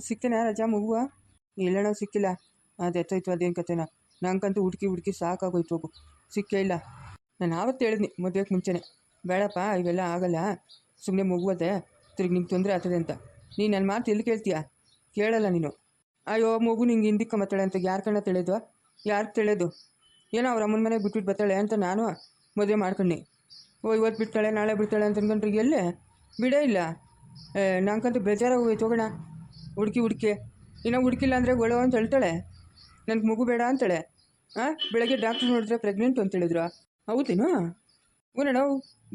ಸಿಕ್ತೇನಾ ರಜಾ ಮಗುವ? ಇಲ್ಲಣ್ಣ ಸಿಕ್ಕಿಲ್ಲ. ಅದು ಎತ್ತೋಯ್ತು, ಅದೇನು ಕತೆನ ನಂಗಂತೂ ಹುಡುಕಿ ಹುಡುಕಿ ಸಾಕಾಗೋಯ್ತು ಹೋಗು. ಸಿಕ್ಕೇ ಇಲ್ಲ. ನಾನು ಆವತ್ತು ಹೇಳಿದ್ನಿ, ಮದುವೆಗೆ ಮುಂಚೆನೆ. ಬೇಡಪ್ಪ, ಇವೆಲ್ಲ ಆಗಲ್ಲ. ಸುಮ್ಮನೆ ಮಗುವದೆ ತಿರುಗಿ ನಿಮ್ಗೆ ತೊಂದರೆ ಆಗ್ತದೆ ಅಂತ. ನೀನು ನನ್ನ ಮಾತು ಎಲ್ಲಿ ಕೇಳ್ತೀಯಾ? ಕೇಳಲ್ಲ ನೀನು. ಅಯ್ಯೋ, ಮಗು ನಿಂಗೆ ಹಿಂದಿಕ್ಕ ಮಾತಾಳೆ ಅಂತ ಯಾರ ಕಣ್ಣ ತಿಳಿಯೋದು? ಯಾರು ತಿಳಿಯೋದು? ಏನೋ ಅವ್ರ ಅಮ್ಮನ ಮನೆಗೆ ಬಿಟ್ಬಿಟ್ಟು ಬರ್ತಾಳೆ ಅಂತ ನಾನು ಮದುವೆ ಮಾಡ್ಕೊಂಡಿ. ಓ ಇವತ್ತು ಬಿಡ್ತಾಳೆ ನಾಳೆ ಬಿಡ್ತಾಳೆ ಅಂತ ಅಂದ್ಕೊಂಡ್ರೆ ಎಲ್ಲೇ? ಬಿಡೇ ಇಲ್ಲ. ನಂಗಂತೂ ಬೇಜಾರಾಗಿ ಹೋಯ್ತು ಹೋಗೋಣ. ಹುಡುಕಿ ಹುಡುಕಿ. ಇನ್ನೂ ಹುಡುಕಿಲ್ಲ ಅಂದರೆ ಗೊಳು ಅಂತ ಹೇಳ್ತಾಳೆ. ನನಗೆ ಮಗು ಬೇಡ ಅಂತಾಳೆ. ಹಾಂ ಬೆಳಗ್ಗೆ ಡಾಕ್ಟ್ರ್ ನೋಡಿದ್ರೆ ಪ್ರೆಗ್ನೆಂಟ್ ಅಂತ ಹೇಳಿದ್ರು. ಹೌದೇನು? ಹ್ಞೂ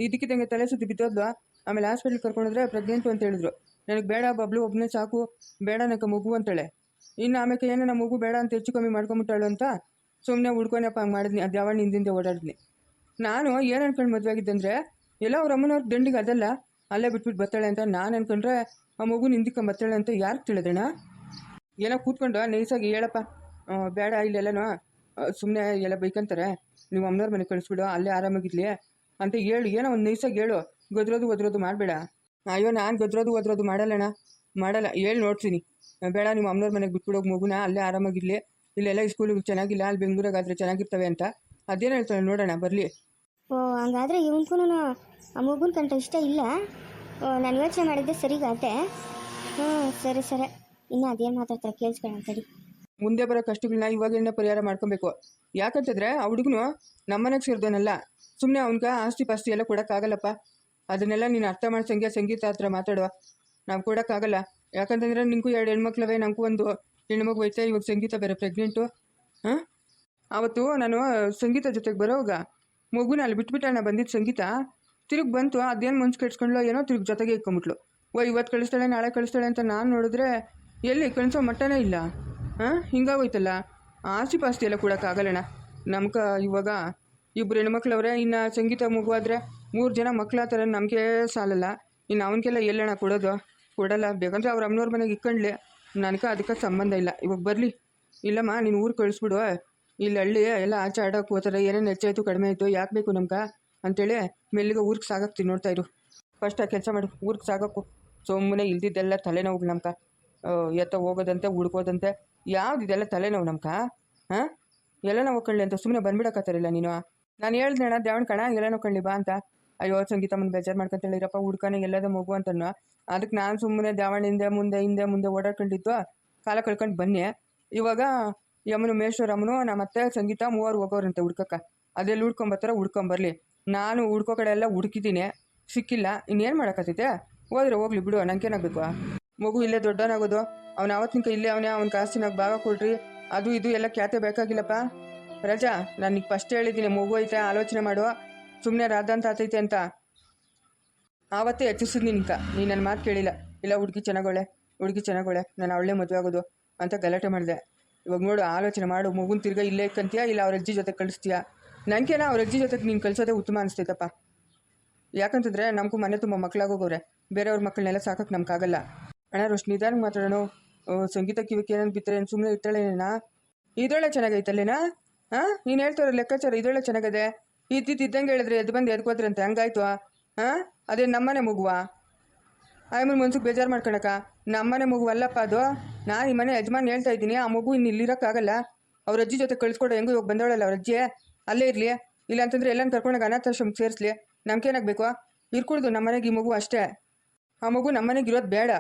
ಇದಕ್ಕಿದ್ದಂಗೆ ತಲೆ ಸುತ್ತಿ ಬಿದ್ದೋದ್ವಾ ಆಮೇಲೆ ಹಾಸ್ಪಿಟ್ಲಿಗೆ ಕರ್ಕೊಂಡೋದ್ರೆ ಪ್ರೆಗ್ನೆಂಟು ಅಂತ ಹೇಳಿದ್ರು. ನನಗೆ ಬೇಡ ಬಬ್ಲು ಒಬ್ಬನೇ ಸಾಕು. ಬೇಡ ನನಗೆ ಮಗು ಅಂತಾಳೆ. ಇನ್ನು ಆಮೇಲೆ ಏನೋ ನಮ್ಮ ಮಗು ಬೇಡ ಅಂತ ಹೆಚ್ಚು ಕಮ್ಮಿ ಮಾಡ್ಕೊಂಬಿಟ್ಟಾಳು ಅಂತ ಸುಮ್ಮನೆ ಹುಡ್ಕೊನಪ್ಪ ಹಂಗೆ ಮಾಡಿದ್ನಿ. ಅದು ಯಾವಾಗ ಹಿಂದಿಂದ ಓಡಾಡಿದ್ನಿ. ನಾನು ಏನು ಅನ್ಕೊಂಡು ಮದುವೆ ಆಗಿದ್ದಂದರೆ ಎಲ್ಲ ಅವ್ರ ಅಮ್ಮನವ್ರ ದಂಡಿಗೆ ಅದಲ್ಲ, ಅಲ್ಲೇ ಬಿಟ್ಬಿಟ್ಟು ಬರ್ತಾಳೆ ಅಂತ ನಾನು ಅನ್ಕೊಂಡ್ರೆ ಆ ಮಗು ನಿಂದಿಕ್ಕ ಬರ್ತಾಳೆ ಅಂತ ಯಾರು ತಿಳಿದಣ್ಣ ಏನೋ ಕೂತ್ಕೊಂಡು ನೈಸಾಗಿ ಹೇಳಪ್ಪ. ಬೇಡ, ಇಲ್ಲೆಲ್ಲನೋ ಸುಮ್ಮನೆ ಎಲ್ಲ ಬೈಕಂತಾರೆ. ನೀವು ಅಮ್ಮನವ್ರ ಮನೆ ಕಳಿಸ್ಬಿಡು, ಅಲ್ಲೇ ಆರಾಮಾಗಿರ್ಲಿ ಅಂತ ಹೇಳು ಏನೋ ಒಂದು ನೈಸಾಗಿ ಹೇಳು. ಗದ್ರೋದು ಒದ್ರೋದು ಮಾಡಬೇಡ. ಅಯ್ಯೋ, ನಾನು ಗದ್ರೋದು ಒದ್ರೋದು ಮಾಡಲ್ಲಣ್ಣ. ಮಾಡಲ್ಲ. ಹೇಳಿ, ನೋಡ್ತೀನಿ. ಬೇಡ ನಿಮ್ಮ ಅಮ್ಮನವ್ರ ಮನೆಗೆ ಬಿಟ್ಬಿಡೋಗಿ ಮಗುನ, ಅಲ್ಲೇ ಆರಾಮಾಗಿರ್ಲಿ. ಇಲ್ಲೆಲ್ಲ ಸ್ಕೂಲಿಗೆ ಚೆನ್ನಾಗಿಲ್ಲ, ಅಲ್ಲಿ ಬೆಂಗಳೂರಾಗಾದ್ರೆ ಚೆನ್ನಾಗಿರ್ತವೆ ಅಂತ. ಅದೇನು ಹೇಳ್ತಾಳೆ ನೋಡೋಣ, ಬರಲಿ. ಓ, ಹಂಗಾದ್ರೆ ಇವನ್ಗೂ ಆ ಮಗುನ ಇಷ್ಟ ಇಲ್ಲ? ನಾನು ಯೋಚನೆ ಮಾಡಿದ್ದೆ ಸರಿಗಾತೆ ಹ್ಞೂ, ಸರಿ ಸರಿ. ಇನ್ನು ಅದೇನು ಮಾತಾಡ್ತಾರೆ ಕೇಳಿಸ್ಕೊಳ್ಳೋಣ ಸರಿ ಮುಂದೆ ಬರೋ ಕಷ್ಟಗಳನ್ನ ಇವಾಗಲೇ ಪರಿಹಾರ ಮಾಡ್ಕೊಬೇಕು. ಯಾಕಂತಂದ್ರೆ ಆ ಹುಡುಗನು ನಮ್ಮನೆಗೆ ಸೇರಿದವನಲ್ಲ. ಸುಮ್ಮನೆ ಅವ್ನಿಗೆ ಆಸ್ತಿ ಪಾಸ್ತಿ ಎಲ್ಲ ಕೊಡೋಕ್ಕಾಗಲ್ಲಪ್ಪ. ಅದನ್ನೆಲ್ಲ ನೀನು ಅರ್ಥ ಮಾಡಿ ಸಂಗೀತ ಹತ್ರ ಮಾತಾಡುವ. ನಾವು ಕೊಡೋಕ್ಕಾಗಲ್ಲ. ಯಾಕಂತಂದ್ರೆ ನಿಂಗೂ ಎರಡು ಹೆಣ್ಮಕ್ಳವೇ, ನಂಗೂ ಒಂದು ಹೆಣ್ಮಗು ಐತೆ, ಇವಾಗ ಸಂಗೀತ ಬೇರೆ ಪ್ರೆಗ್ನೆಂಟು ಹಾಂ? ಆವತ್ತು ನಾನು ಸಂಗೀತ ಜೊತೆಗೆ ಬರೋವಾಗ ಮಗುನ ಅಲ್ಲಿ ಬಿಟ್ಬಿಟ್ಟಣ್ಣ ಬಂದಿದ್ದು ಸಂಗೀತ. ತಿರುಗಿ ಬಂತು, ಅದೇನು ಮುಂಚೆ ಕೆಡ್ಸ್ಕೊಂಡ್ಲೋ ಏನೋ ತಿರುಗಿ ಜೊತೆಗೆ ಇಟ್ಕೊಂಬಿಟ್ಲು ಓ ಇವತ್ತು ಕಳಿಸ್ತಾಳೆ, ನಾಳೆ ಕಳಿಸ್ತಾಳೆ ಅಂತ ನಾನು ನೋಡಿದ್ರೆ ಎಲ್ಲಿ ಕಳಿಸೋ ಮಟ್ಟನೇ ಇಲ್ಲ. ಹಾಂ ಹಿಂಗಾಗೋಯ್ತಲ್ಲ. ಆಸ್ತಿ ಪಾಸ್ತಿ ಎಲ್ಲ ಕೊಡೋಕ್ಕಾಗಲ್ಲಣ್ಣ ನಮ್ಕ ಇವಾಗ ಇಬ್ಬರು ಹೆಣ್ಮಕ್ಳವ್ರೆ, ಇನ್ನು ಸಂಗೀತ ಮಗುವಾದರೆ ಮೂರು ಜನ ಮಕ್ಳ ಥರ ನಮಗೆ ಸಾಲಲ್ಲ. ಇನ್ನು ಅವನಿಗೆಲ್ಲ ಎಲ್ಲಣ್ಣ ಕೊಡೋದು? ಕೊಡಲ್ಲ. ಬೇಕಂದ್ರೆ ಅವ್ರ ಅಮ್ಮನವ್ರ ಮನೆಗೆ ಇಕ್ಕಂಡ್ಲೆ. ನನಗೆ ಅದಕ್ಕೆ ಸಂಬಂಧ ಇಲ್ಲ. ಇವಾಗ ಬರಲಿ. ಇಲ್ಲಮ್ಮ, ನೀನು ಊರು ಕಳಿಸ್ಬಿಡು. ಇಲ್ಲಿ ಹಳ್ಳಿ ಎಲ್ಲ ಆಚೆ ಆಡೋಕೆ ಹೋಗ್ತಾರೆ. ಏನೇನು ಹೆಚ್ಚಾಯಿತು ಕಡಿಮೆ ಆಯಿತು? ಯಾಕೆ ಬೇಕು ನಮ್ಗೆ? ಅಂತೇಳಿ ಮೆಲ್ಲಿಗೆ ಊರಿಗೆ ಸಾಗಕ್ಕೆ ನೋಡ್ತಾ ಇರು ಫಸ್ಟ್ ಆ ಕೆಲಸ ಮಾಡು, ಊರಿಗೆ ಸಾಗಕ್ಕು. ಸುಮ್ಮನೆ ಇಲ್ದಿದ್ದೆಲ್ಲ ತಲೆನೋವು ನಮ್ಕ. ಎತ್ತ ಹೋಗೋದಂತೆ, ಹುಡ್ಕೋದಂತೆ ಯಾವ್ದು ಇದೆಲ್ಲ ತಲೆನೋವು ನಮ್ಕ? ಹಾಂ ಎಲ್ಲ ನಾವು ಅಂತ ಸುಮ್ಮನೆ ಬಂದ್ಬಿಡಕತ್ತಾರಿಲ್ಲ ನೀನು. ನಾನು ಹೇಳ್ದೇಣ ದೇವಣ ಕಣ, ಎಲ್ಲ ನೋಕೊಳ್ಳಿ ಬಾ ಅಂತ. ಅಯ್ಯೋ, ಸಂಗೀತಮ್ಮನ ಬೇಜಾರು ಮಾಡ್ಕೊಂತೇಳಿರಪ್ಪ ಹುಡ್ಕನೆ ಎಲ್ಲದ ಮಗು ಅಂತನೋ ಅದಕ್ಕೆ ನಾನು ಸುಮ್ಮನೆ ಹಿಂದೆ ಮುಂದೆ ಹಿಂದೆ, ಮುಂದೆ ಓಡಾಡ್ಕೊಂಡಿದ್ದು, ಕಾಲ ಕಳ್ಕೊಂಡು ಬನ್ನಿ. ಇವಾಗ ಯಮನು ಮೇಶ್ವರಮ್ಮನು ನಮ್ಮ ಅತ್ತೆ ಸಂಗೀತ ಮೂವರು ಹೋಗೋರಂತೆ ಹುಡ್ಕಕ್ಕ. ಅದೆಲ್ಲ ಹುಡ್ಕೊಂಬರ್ತಾರ ಹುಡ್ಕೊಂಬರ್ಲಿ. ನಾನು ಹುಡ್ಕೋ ಕಡೆ ಎಲ್ಲ ಹುಡುಕಿದ್ದೀನಿ. ಸಿಕ್ಕಿಲ್ಲ. ಇನ್ನೇನು ಮಾಡೋಕ್ಕತ್ತೈತೆ ಹೋದ್ರೆ ಹೋಗ್ಲಿ ಬಿಡು, ನಂಗೇನಾಗಬೇಕು? ಮಗು ಇಲ್ಲೇ ದೊಡ್ಡವನಾಗೋದು. ಅವ್ನು ಅವತ್ತಿನ ಇಲ್ಲೇ ಅವನೇ ಅವ್ನ ಕಾಸಿನಾಗ ಭಾಗ ಕೊಡ್ರಿ. ಅದು ಇದು ಎಲ್ಲ ಖ್ಯಾತೆ ಬೇಕಾಗಿಲ್ಲಪ್ಪ. ರಜಾ, ನಾನು ಈಗ ಫಸ್ಟ್ ಹೇಳಿದ್ದೀನಿ, ಮಗು ಐತೆ, ಆಲೋಚನೆ ಮಾಡುವ ಸುಮ್ಮನೆ ರಾಧಾಂತ ಆತೈತೆ ಅಂತ. ಆವತ್ತೇ ಹೆಚ್ಚಿಸಿದ್ ನಿನ್ಕ ನೀನು ನನ್ನ ಮಾತು ಕೇಳಿಲ್ಲ. ಇಲ್ಲ, ಹುಡುಗಿ ಚೆನ್ನಾಗೋಳೆ ಹುಡುಗಿ ಚೆನ್ನಾಗೋಳೆ ನಾನು ಅವಳೇ ಮದುವೆ ಆಗೋದು ಅಂತ ಗಲಾಟೆ ಮಾಡಿದೆ. ಇವಾಗ ನೋಡು, ಆಲೋಚನೆ ಮಾಡು. ಮಗುನ ತಿರ್ಗಾ ಇಲ್ಲೇ ಇಕ್ಕಂತೀಯಾ? ಇಲ್ಲ ಅವ್ರ ಅಜ್ಜಿ ಜೊತೆ ಕಳಿಸ್ತೀಯಾ? ನನಗೇನ ಅವ್ರ ಅಜ್ಜಿ ಜೊತೆಗೆ ನೀನು ಕಳಿಸೋದೇ ಉತ್ತಮ ಅನಿಸ್ತೈತಪ್ಪ. ಯಾಕಂತಂದ್ರೆ ನಮಗೂ ಮನೆ ತುಂಬ ಮಕ್ಕಳಾಗೋಗವ್ರೆ ಬೇರೆಯವ್ರ ಮಕ್ಕಳನ್ನೆಲ್ಲ ಸಾಕಕ್ಕೆ ನಮ್ಗಾಗಲ್ಲ. ಅಣ್ಣ ರೋಷ್ ನಿಧಾನಕ್ಕೆ ಮಾತಾಡೋಣ. ಸಂಗೀತ ಕಿವಿಗೆ ಬಿತ್ತರೆ ಬಿತ್ತರೆ ಸುಮ್ಮನೆ ಇರ್ತಾಳೇನ ಇದೊಳ್ಳೆ ಚೆನ್ನಾಗೈತಲ್ಲೇನಾ? ಹಾಂ ನೀನು ಹೇಳ್ತಾರ ಲೆಕ್ಕಾಚಾರ ಇದೊಳ್ಳೆ ಚೆನ್ನಾಗದೆ. ಇದ್ದಂಗೆ ಹೇಳಿದ್ರೆ ಎದ್ದು ಬಂದು ಎದ್ಕೋದ್ರಂತೆ ಹಂಗಾಯ್ತು. ಹಾಂ ಅದೇ ನಮ್ಮನೆ ಮಗುವಾ? ಆಮೇಲೆ ಮನ್ಸಿಗೆ ಬೇಜಾರು ಮಾಡ್ಕೊಳಕ ನಮ್ಮನೆ ಮಗು ಅಲ್ಲಪ್ಪ ಅದು. ನಾನು ಈ ಮನೆ ಯಜಮಾನ್ ಹೇಳ್ತಾ ಇದ್ದೀನಿ, ಆ ಮಗು ಇನ್ನು ಇಲ್ಲಿರೋಕ್ಕಾಗಲ್ಲ. ಅವ್ರ ಅಜ್ಜಿ ಜೊತೆ ಕಳಿಸ್ಕೊಡೋ ಹೆಂಗೂ ಇವಾಗ ಬಂದವಳಲ್ಲ ಅವ್ರ ಅಜ್ಜಿ. ಅಲ್ಲೇ ಇರಲಿ. ಇಲ್ಲ ಅಂತಂದ್ರೆ ಎಲ್ಲ ಕರ್ಕೊಂಡೋಗಿ ಅನಾಥಾಶ್ರಮಕ್ಕೆ ಸೇರಿಸ್ಲಿ. ನಮ್ಗೇನಾಗಬೇಕು ಇರ್ಕೊಳ್ದು ನಮ್ಮ ಮನೆಗೆ ಈ ಮಗು ಅಷ್ಟೇ. ಆ ಮಗು ನಮ್ಮ ಮನೆಗೆ ಇರೋದು ಬೇಡ.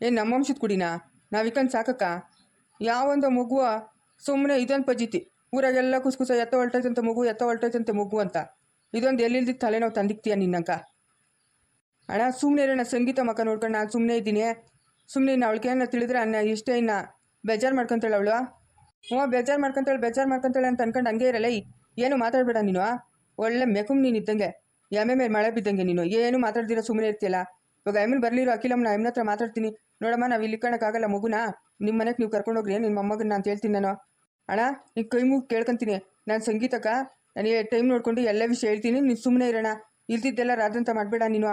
ಏನು ನಮ್ಮ ವಂಶದ ಕುಡಿನಾ? ನಾವು ಇಕ್ಕಂದು ಸಾಕಕ್ಕ. ಯಾವೊಂದು ಮಗು ಸುಮ್ಮನೆ ಇದೊಂದು ಪಜಿತಿ. ಊರಾಗೆಲ್ಲ ಕುಸ್ಕುಸ ಎತ್ತ ಹೊಲ್ಟೈತಂತೆ ಮಗು, ಎತ್ತ ಹೊಲ್ಟೈತಂತೆ ಮಗು ಅಂತ. ಇದೊಂದು ಎಲ್ಲಿಲ್ದಿದ್ದು ತಲೆನೋವು ತಂದಿಕ್ತೀಯ ನಿನ್ನಂಕ? ಅಣ್ಣ ಸುಮ್ಮನೆ ಇರೋಣ ಸಂಗೀತ ಮಕ್ಕ ನೋಡ್ಕೊಂಡು ನಾನು ಸುಮ್ಮನೆ ಇದ್ದೀನಿ. ಸುಮ್ಮನೆ ಇನ್ನು ಅವಳಿಗೆ ಏನೋ ತಿಳಿದ್ರೆ ಅನ್ನ ಇಷ್ಟೇ ಇನ್ನ. ಬೇಜಾರು ಮಾಡ್ಕೊಂತಾಳೆ ಅವಳು? ಹ್ಞೂ ಬೇಜಾರು ಮಾಡ್ಕೊಂತಾಳೆ ಬೇಜಾರು ಮಾಡ್ಕೊಂತಾಳೆ ಅಂತ ಅನ್ಕೊಂಡು ಹಂಗೆ ಇರಲ್ಲ ಏನು ಮಾತಾಡಬೇಡ ನೀನು ಒಳ್ಳೆ ಮೆಕುಮ್ ನೀನು ಇದ್ದಂಗೆ. ಎಮ್ಮೆ ಮೇಲೆ ಮಳೆ ಬಿದ್ದಂಗೆ ನೀನು. ಏನು ಮಾತಾಡ್ದಿರ ಸುಮ್ಮನೆ ಇರ್ತೀಯಲ್ಲ? ಇವಾಗ ಎಮ್ಮನ್ ಬರಲಿರೋ ಅಖಿಲಮ್ಮನ ಎಮ್ಮನ ಹತ್ರ ಮಾತಾಡ್ತೀನಿ. ನೋಡಮ್ಮ, ನಾವು ಇಲ್ಲಿ ಕಾಣಕ್ಕಾಗಲ್ಲ ಮಗುನ. ನಿಮ್ಮ ಮನೆಗೆ ನೀವು ಕರ್ಕೊಂಡೋಗ್ರಿ ನಿಮ್ಮ ಮೊಮ್ಮಗನ ನಾನು ಹೇಳ್ತೀನಿ ನಾನು. ಅಣ್ಣ, ನೀನು ಕೈ ಮುಗಿ ಕೇಳ್ಕೊಂತೀನಿ. ನಾನು ಸಂಗೀತಕ್ಕ ನನಗೆ ಟೈಮ್ ನೋಡ್ಕೊಂಡು ಎಲ್ಲ ವಿಷಯ ಹೇಳ್ತೀನಿ. ನೀನು ಸುಮ್ಮನೆ ಇರೋಣ ಇಲ್ದಿದ್ದೆಲ್ಲ ರಾದಂತ ಮಾಡಬೇಡ ನೀನು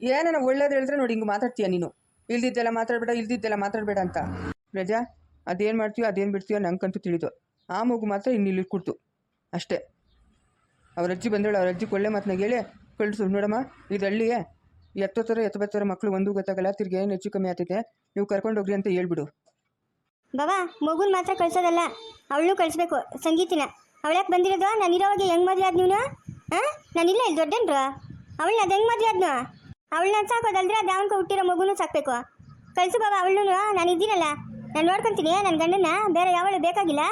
ಏನನ ಒಳ್ಳೇದು ಹೇಳಿದ್ರೆ ನೋಡಿ ಹಿಂಗೆ ಮಾತಾಡ್ತೀಯ ನೀನು? ಇಲ್ದಿದ್ದೆಲ್ಲ ಮಾತಾಡಬೇಡ ಇಲ್ದಿದ್ದೆಲ್ಲ ಮಾತಾಡಬೇಡ ಅಂತ. ರಜಾ, ಅದೇನು ಮಾಡ್ತೀಯೋ, ಅದೇನು ಬಿಡ್ತೀಯೋ ನಂಗಂತೂ ತಿಳಿದು. ಆ ಮಗು ಮಾತ್ರ ಇನ್ನು ಇಲ್ಲಿ ಕೊಡ್ತು ಅಷ್ಟೇ. ಅವ್ರ ಅಜ್ಜಿ ಬಂದಳು, ಅವ್ರ ಅಜ್ಜಿ ಕೊಳ್ಳೆ ಮಾತನ್ನ ಹೇಳಿ, ಕಳಿಸು ನೋಡಮ್ಮ ಇದು ಹಳ್ಳಿಯೇ ಎತ್ತೋತ್ತರ ಎತ್ತೊತ್ತರ ಮಕ್ಕಳು ಒಂದು ಗೊತ್ತಾಗಲ್ಲ, ತಿರ್ಗಿ ಏನು ಹೆಚ್ಚು ಕಮ್ಮಿ ಆಗ್ತೈತೆ ನೀವು ಕರ್ಕೊಂಡು ಹೋಗ್ರಿ ಅಂತ ಹೇಳ್ಬಿಡು. ಬಾಬಾ, ಮಗುನ್ ಮಾತ್ರ ಕಳ್ಸೋದಲ್ಲ ಅವಳು ಕಳಿಸ್ಬೇಕು, ಸಂಗೀತಿನ. ಅವಳ್ಯಾಕೆ ಬಂದಿರೋದು? ನಾನು ಇರೋವಾಗ ಹೆಂಗ್ ಮದ್ವೆ ಆದ್ ನೀನು? ಹಾಂ ನಾನಿಲ್ಲ ಇಲ್ಲಿ ದೊಡ್ಡನ್ರು. ಅವಳನ್ನ ಅದು ಹೆಂಗ್ ಮದ್ವೆ ಆದ್ನು? ಅವಳನ್ನ ಸಾಕೋದಲ್ದ್ರೆ ಅದು ಅವನ್ಕ ಹುಟ್ಟಿರೋ ಮಗುನು ಸಾಕ್ಬೇಕು. ಕಳ್ಸು ಬಾಬಾ ಅವಳನ್ನು ನಾನು ಇದ್ದೀನಲ್ಲ, ನಾನು ನೋಡ್ಕೊಂತೀನಿ ನನ್ನ ಗಂಡನ್ನ, ಬೇರೆ ಯಾವಳು ಬೇಕಾಗಿಲ್ಲ?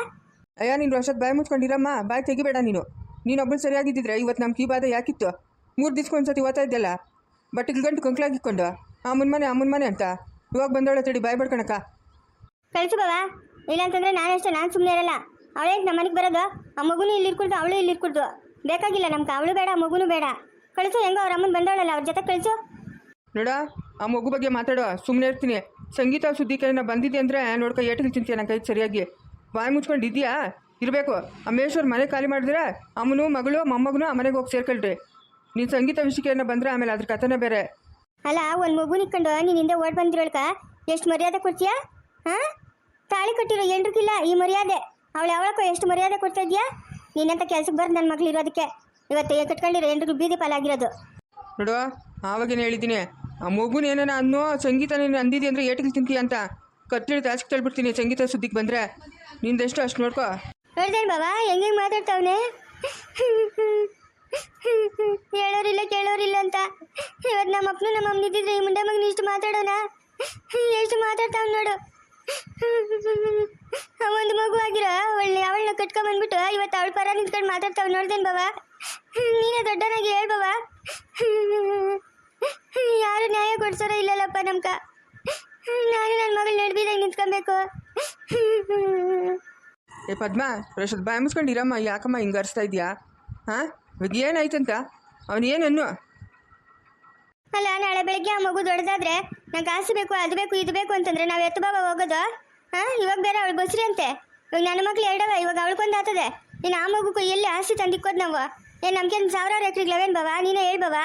ಅಯ್ಯ ನೀನು ವರ್ಷದ ಬಾಯಿ ಮುಚ್ಕೊಂಡಿರಮ್ಮ. ಬಾಯಿ ತೆಗಿಬೇಡ ನೀನು. ನೀನೊಬ್ಬಳು ಸರಿಯಾಗಿದ್ದಿದ್ರೆ ಇವತ್ತು ನಮ್ಮ ಕೀ ಬಾಧೆ ಯಾಕಿತ್ತು? ಮೂರು ದಿವ್ಸಕ್ಕೊಂದ್ಸತಿ ಓದ್ತಾ ಇದ್ದಲ್ಲ ಬಟ್ಟೆಗೆ ಗಂಟು ಕಂಕ್ಲಾಗಿಕ್ಕೊಂಡು ಅಮ್ಮನ ಮನೆ ಅಮ್ಮನ ಮನೆ ಅಂತ. ಇವಾಗ ಬಂದವಳೆ ತಡಿ ಬಾಯಿ ಬಡ್ಕಣಕ್ಕ ಕಳ್ಸು ಬಾಬಾ. ಇಲ್ಲಾಂತಂದ್ರೆ ನಾನಷ್ಟೇ ನಾನು ಸುಮ್ಮನೆ ಇರಲ್ಲ. ಅವಳೇ ನಮ್ಮ ಮನೆಗೆ ಬರೋದು ಆ ಮಗುನು ಇಲ್ಲಿ ಇರ್ಕೊಳ್ತು ಅವಳು ಇಲ್ಲಿ ಇರ್ಕೊಳ್ತು ಬೇಕಾಗಿಲ್ಲ ನಮ್ಗೆ ಅವಳು ಬೇಡ ಆ ಮಗುನು ಬೇಡ. ಕಳಿಸು ಹೆಂಗೋ ಅವ್ರ ಅಮ್ಮನ ಬಂದವಳಲ್ಲ ಅವ್ರ ಜೊತೆ ಕಳಿಸು. ನೋಡ ಆ ಮಗು ಬಗ್ಗೆ ಮಾತಾಡೋ ಸುಮ್ಮನೆ ಇರ್ತೀನಿ. ಸಂಗೀತ ಸುದ್ದಿ ಕೈನ ಬಂದಿದೆ ಅಂದರೆ ನೋಡ್ಕೊ ಏಟಿಗೆ ತಿಂತೀಯ ನನ್ನ ಕೈ ಸರಿಯಾಗಿ. ಬಾಯಿ ಮುಚ್ಕೊಂಡು ಇದೆಯಾ? ಇರಬೇಕು. ಅಮೇಶ್ವರ್ ಮನೆ ಖಾಲಿ ಮಾಡಿದ್ರೆ ಅಮ್ಮನು ಮಗಳು ಮೊಮ್ಮಗನು ಆ ಮನೆಗೆ ಹೋಗಿ ಸೇರ್ಕೊಳ್ರಿ. ನೀನು ಸಂಗೀತ ವಿಷಯಕ್ಕೆ ಬಂದ್ರೆ ಬಂದರೆ ಆಮೇಲೆ ಅದ್ರ ಕಥೆನೇ ಬೇರೆ. ಅಲ್ಲ ಒಂದು ಮಗು ನಿಕ್ಕೊಂಡು ನೀನು ಹಿಂದೆ ಓಡ್ ಬಂದಿರೋಳ್ಕ ಎಷ್ಟು ಮರ್ಯಾದೆ ಕೊಡ್ತೀಯಾ? ಹಾ ತಾಳಿ ಕಟ್ಟಿರೋ ಎಲ್ರಿಗಿಲ್ಲ ಈ ಮರ್ಯಾದೆ. ಅವಳು ಯಾವಳಕ್ಕೋ ಎಷ್ಟು ಮರ್ಯಾದೆ ಕೊಡ್ತಾ ಇದೆಯಾ? ನೀನಂತ ಕೆಲ್ಸಕ್ಕೆ ಬರ್ದು ನನ್ನ ಮಗಳು ಇರೋದಕ್ಕೆ. ಇವತ್ತು ಕಟ್ಕೊಂಡಿರೋ ಎಲ್ರಿಗೂ ಬೀದಿ ಪಾಲಾಗಿರೋದು. ನೋಡುವ ಆವಾಗೇನು ಹೇಳಿದ್ದೀನಿ. ಆ ಮಗುನ ಏನಾನ ಅನ್ನೋ ಸಂಗೀತ ನೀನು ಅಂದಿದ್ದಿ ಅಂದರೆ ಏಟಿಗೆ ತಿಂತೀಯ ಅಂತ. ಕತ್ತಿಳಿ ತಾಸಿಗೆ ತಳ್ಬಿಡ್ತೀನಿ. ಸಂಗೀತ ಸುದ್ದಿಗೆ ಬಂದರೆ ನಿಂದೆಷ್ಟು ಅಷ್ಟು ನೋಡ್ಕೋ. ಹೇಳ್ತೇನೆ ಬಾಬಾ ಹೆಂಗೆ ಮಾತಾಡ್ತಾವನೆ? ಹೇಳೋರಿಲ್ಲ, ಕೇಳೋರಿಲ್ಲ ಅಂತ. ಇವತ್ತು ನಮ್ಮ ಅಪ್ಪನು ನಮ್ಮ ಅಮ್ಮ ಇದ್ದಿದ್ರೆ ಈ ಮುಂಡೆ ಮಗನ ಇಷ್ಟು ಮಾತಾಡೋಣ ಎಷ್ಟು ಮಾತಾಡ್ತಾವ್ ನೋಡು. ಒಂದು ಮಗು ಆಗಿರೋ ಅವಳನ್ನ ಅವಳನ್ನ ಕಟ್ಕೊಂಬಂದ್ಬಿಟ್ಟು ಇವತ್ತು ಅವಳ ಪರ ನಿಂತ್ಕೊಂಡು ಮಾತಾಡ್ತಾವ್ ನೋಡ್ದೇನು ಬಾಬಾ. ನೀನೇ ದೊಡ್ಡನಾಗಿ ಹೇಳ್ ಬಾಬಾ. ಯಾರು ನ್ಯಾಯ ಕೊಡ್ಸೋರ ಇಲ್ಲಲ್ಲಪ್ಪ ನಮ್ಕ ನಾನು ನನ್ನ ಮಗಳು ನಡ್ಬಿದಾಗ ನಿಂತ್ಕೊಬೇಕು. ಏ ಪದ್ಮ ರಶದ್ ಬಾಯ್ ಮುಸ್ಕೊಂಡಿರಮ್ಮ ಯಾಕಮ್ಮ ಹಿಂಗೆ ಅರ್ಸ್ತಾ ಇದೆಯಾ? ಹಾಂ? ಇವಾಗ ಏನಾಯ್ತಂತ? ಅವನು ಏನನ್ನು ಅಲ್ಲ ನಾಳೆ ಬೆಳಗ್ಗೆ ಆ ಮಗು ದೊಡ್ಡದಾದ್ರೆ ನಂಗೆ ಕಾಸು ಬೇಕು ಅದು ಬೇಕು ಇದು ಬೇಕು ಅಂತಂದ್ರೆ ನಾವು ಎತ್ತು ಬಾಬಾ ಹೋಗೋದು. ಹಾ ಇವಾಗ ಬೇರೆ ಅವಳು ಬಸ್ರಿ ಅಂತೆ. ಇವಾಗ ನನ್ನ ಮಕ್ಳು ಎರಡವ ಇವಾಗ ಅವಳ್ಕೊಂದು ಆತದೆ ನೀನು ಆ ಮಗು ಎಲ್ಲಿ ಆಸ್ತಿ ತಂದಿಕ್ಕೋದು ನಾವು? ಏ ನಮ್ಗೇನು ಸಾವಿರಾರು ಎಕ್ರಿಗ್ಲವೇನು ಬಾವಾ? ನೀನೇ ಹೇಳ್ಬವಾ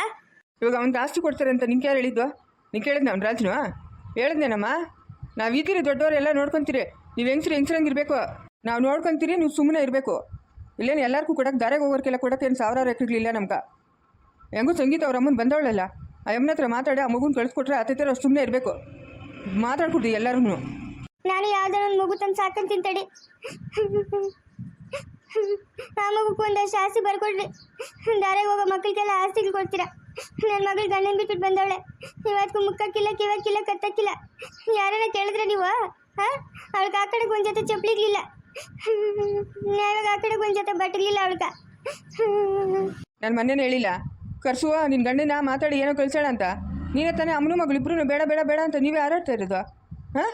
ಇವಾಗ ಅವ್ನು ಜಾಸ್ತಿ ಕೊಡ್ತಾರೆ ಅಂತ ನಿಂಗೆ ಯಾರು ಹೇಳಿದ್ವಾ ನೀನು ಕೇಳಿದ್ನ ಅವ್ನು ರಾಜ್ನು? ಹೇಳಿದ್ನೇನಮ್ಮ? ನಾವು ಈಗಿರಿ ದೊಡ್ಡವರೆಲ್ಲ ನೋಡ್ಕೊಂತೀರಿ. ನೀವು ಹೆಂಗ್ಸ್ರಿ ಹೆಂಗ್ಸ್ರಂಗೆ ಇರಬೇಕು. ನಾವು ನೋಡ್ಕೊಂತೀರಿ, ನೀವು ಸುಮ್ಮನೆ ಇರಬೇಕು. ಇಲ್ಲೇನು ಎಲ್ಲರಿಗೂ ಕೊಡೋಕ್ಕೆ ದಾರೆಗೆ ಹೋಗೋರ್ಕೆಲ್ಲ ಕೊಡಕ್ಕೆ ಏನು ಸಾವಿರಾರು ಎಕರೆಗಳಿಲ್ಲ ನಮ್ಗೆ. ಹೆಂಗೂ ಸಂಗೀತ ಅವ್ರ ಅಮ್ಮನ ಬಂದವಳಲ್ಲ. ಆ ಅಮ್ಮನ ಹತ್ರ ಮಾತಾಡಿ, ಆ ಮಗುನ ಕಳಿಸ್ಕೊಟ್ರೆ ಅತ್ತೆ ಸುಮ್ಮನೆ ಇರಬೇಕು. ಮಾತಾಡ್ಕೊಡ್ರಿ ಎಲ್ಲರೂ ನಾನು ಯಾವ್ದಾರ ಒಂದು ಮಗು ತಂದು ಸಾಕಂತ ತಿಂತಡಿ. ಆ ಮಗುಕ್ಕೊಂದಷ್ಟು ಆಸ್ತಿ ಬರ್ಕೊಡ್ರಿ. ದಾರೆಗೆ ಹೋಗೋ ಮಕ್ಕಳಿಗೆಲ್ಲ ಆಸ್ತಿಗಳು ಕೊಡ್ತೀರಾ? ನನ್ನ ಮಗಳು ಗಂಡನ ಬಿಟ್ಬಿಟ್ಟು ಬಂದವಳೆ. ಇವತ್ತಿಗೂ ಮುಕ್ಕಕ್ಕಿಲ್ಲ ಕಿವಕ್ಕಿಲ್ಲ ಕತ್ತಕ್ಕಿಲ್ಲ. ಯಾರನ್ನ ಕೇಳಿದ್ರೆ ನೀವು ಹಾ ಆ ಕಡೆಗೆ ಒಂದು ಜೊತೆ ಚಪ್ಪಲಿಗ್ಲಿಲ್ಲ. ಇವಾಗ ಆ ಕಡೆಗೆ ಒಂದು ಜೊತೆ ಬಟ್ಟಲಿಲ್ಲ ಅವಳ್ಗ. ನಾನು ಮೊನ್ನೆನೇ ಹೇಳಿಲ್ಲ. ಕರ್ಸುವ ನಿನ್ನ ಗಂಡನ ಮಾತಾಡಿ ಏನೋ ಕಳ್ಸೋಣ ಅಂತ. ನೀನೇ ತಾನೇ ಅಮ್ಮನೂ ಮಗಳು ಇಬ್ರು ಬೇಡ ಬೇಡ ಬೇಡ ಅಂತ ನೀವೇ ಹಾರಾಡ್ತಾ ಇರೋದು. ಹಾಂ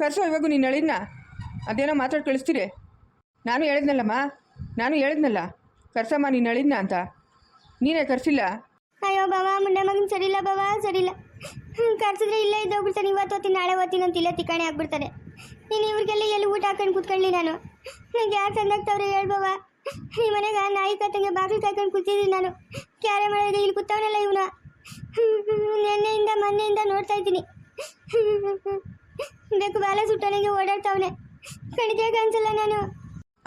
ಕರ್ಸುವ, ಇವಾಗ ನೀನು ಹೇಳಿದ್ನ ಅದೇನೋ ಮಾತಾಡಿ ಕಳಿಸ್ತೀರಿ. ನಾನು ಹೇಳಿದ್ನಲ್ಲಮ್ಮ. ನಾನು ಹೇಳಿದ್ನಲ್ಲ. ಕರ್ಸಮ್ಮ, ನೀನು ಹೇಳಿದ್ನ ಅಂತ. ನೀನೇ ಕರ್ಸಿಲ್ಲ? ಅಯ್ಯೋ ಬಾಬಾ ಮುಂಡೆ ಮಗನ್ ಸರಿಲ್ಲ ಬಾಬಾ ಸರಿಲ್ಲ ಕರ್ಸಿದ್ರೆ ಇಲ್ಲೇ ಇದ್ದೋಗ್ಬಿಡ್ತಾನೆ ಇವತ್ತು ಓದ್ತೀನಿ ನಾಳೆ ಓದ್ತೀನಿ ಅಂತ ಇಲ್ಲೇ ತಿಕ್ಕಾಣೆ ಆಗ್ಬಿಡ್ತಾನೆ. ನೀನು ಇವ್ರಿಗೆಲ್ಲ ಎಲ್ಲಿ ಊಟ ಹಾಕೊಂಡು ಕೂತ್ಕೊಳ್ಳಿ ನಾನು. ನಂಗೆ ಯಾಕೆ ತಂದಾಗ್ತವ್ರೆ ಹೇಳ್ಬವ ಈ ಮನೆಗೆ ನಾಯಿ ಕತ್ತಂಗೆ ಬಾಗಿಲು ಕಾಯ್ಕೊಂಡು ಕೂತಿದ್ದೀನಿ ನಾನು. ಕ್ಯಾರೆ ಮಾಡಿದ್ರೆ ಇಲ್ಲಿ ಕೂತವನಲ್ಲ ಇವನ. ನಿನ್ನೆಯಿಂದ ಮೊನ್ನೆಯಿಂದ ನೋಡ್ತಾ ಇದ್ದೀನಿ. ಬೇಕು ಬಾಲ ಸುಟ್ಟನಿಗೆ ಓಡಾಡ್ತಾವನೆ. ಕಣಿಕೆ ಕಾಣಿಸಲ್ಲ ನಾನು.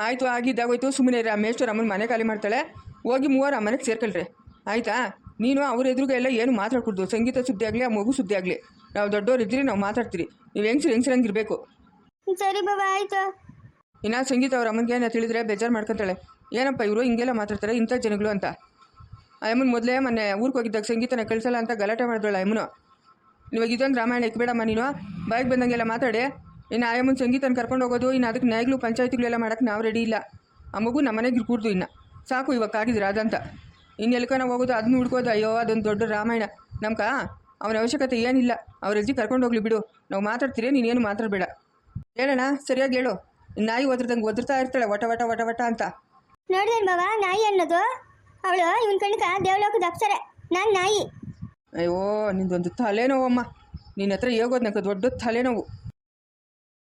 ಆಯಿತು ಆಗಿದ್ದಾಗೋಯ್ತು. ಸುಮ್ಮನೆ ಇರ ಮೇಷ್ಟರ್ ಅಮ್ಮನ ಮನೆ ಖಾಲಿ ಮಾಡ್ತಾಳೆ. ಹೋಗಿ ಮೂವರು ಆ ಮನೆಗೆ ಸೇರ್ಕೊಳ್ರಿ. ಆಯಿತಾ? ನೀನು ಅವ್ರ ಎದುರುಗ ಎಲ್ಲ ಏನು ಮಾತಾಡ್ಕೊಡ್ದು. ಸಂಗೀತ ಸುದ್ದಿ ಆಗಲಿ ಆ ಮಗು ಸುದ್ದಿ ಆಗಲಿ. ನಾವು ದೊಡ್ಡವ್ರು ಇದ್ದೀರಿ ನಾವು ಮಾತಾಡ್ತೀರಿ. ನೀವು ಹೆಂಗ್ಸ್ರಿ ಇರಬೇಕು ಸರಿ ಬಾಬಾ ಆಯ್ತು. ಇನ್ನು ಸಂಗೀತ ಅವ್ರ ಅಮ್ಮನಿಗೆ ಏನೋ ತಿಳಿದ್ರೆ ಬೇಜಾರು ಮಾಡ್ಕೊತಾಳೆ. ಏನಪ್ಪ ಇವರು ಹಿಂಗೆಲ್ಲ ಮಾತಾಡ್ತಾರೆ ಇಂಥ ಜನಗಳು ಅಂತ. ಅಮ್ಮನ ಮೊದಲೇ ಮೊನ್ನೆ ಊರಿಗೆ ಹೋಗಿದ್ದಾಗ ಸಂಗೀತನ ಕಳಿಸಲ್ಲ ಅಂತ ಗಲಾಟೆ ಮಾಡಿದ್ರಲ್ಲ ಅಮ್ಮನು. ಇವಾಗ ಇದೊಂದು ರಾಮಾಯಣ ಇಕ್ಬೇಡಮ್ಮ ನೀನು. ಬಾಯಿಗೆ ಬಂದಂಗೆಲ್ಲ ಮಾತಾಡಿ. ಇನ್ನು ಆ ಅಮ್ಮನ ಸಂಗೀತನ ಕರ್ಕೊಂಡು ಹೋಗೋದು ಇನ್ನು ಅದಕ್ಕೆ ನ್ಯಾಯಗಳು ಪಂಚಾಯತಿಗಳೆಲ್ಲ ಮಾಡೋಕ್ಕೆ ನಾವು ರೆಡಿ ಇಲ್ಲ. ಆ ಮಗು ನಮ್ಮ ಮನೆಗೆ ಕೂರ್ದು ಇನ್ನು. ಸಾಕು ಇವಾಗ ಆಗಿದ್ರೆ ಅದಂತ. ಇನ್ನು ಎಲ್ಕನ ಹೋಗೋದು ಅದನ್ನ ಹುಡ್ಕೋದು ಅಯ್ಯೋ ಅದೊಂದು ದೊಡ್ಡ ರಾಮಾಯಣ. ನಮ್ಕ ಅವನ ಅವಶ್ಯಕತೆ ಏನಿಲ್ಲ. ಅವ್ರ ಅಜ್ಜಿ ಕರ್ಕೊಂಡು ಹೋಗ್ಲಿ ಬಿಡು. ನಾವು ಮಾತಾಡ್ತೀರಿ ನೀನೇನು ಮಾತಾಡಬೇಡ. ಹೇಳೋಣ ಸರಿಯಾಗಿ ಹೇಳು. ನಾಯಿ ಒದ್ರದಂಗೆ ಒದರ್ತಾ ಇರ್ತಾಳೆ ವಟ ವಟ ವಟ ವಟ ಅಂತ. ನೋಡಿದೇನು ಬಾಬಾ ನಾಯಿ ಅನ್ನೋದು? ಅವಳು ಇವನ್ ಕಣ್ಕ ದೇವಲೋಕದ ಅಪ್ಸರೆ ನಾನು ನಾಯಿ. ಅಯ್ಯೋ ನಿಂದೊಂದು ತಲೆನೋವಮ್ಮ. ನಿನ್ನ ಹತ್ರ ಹೇಗೋದ್ ನಂಗೆ ದೊಡ್ಡ ತಲೆನೋವು.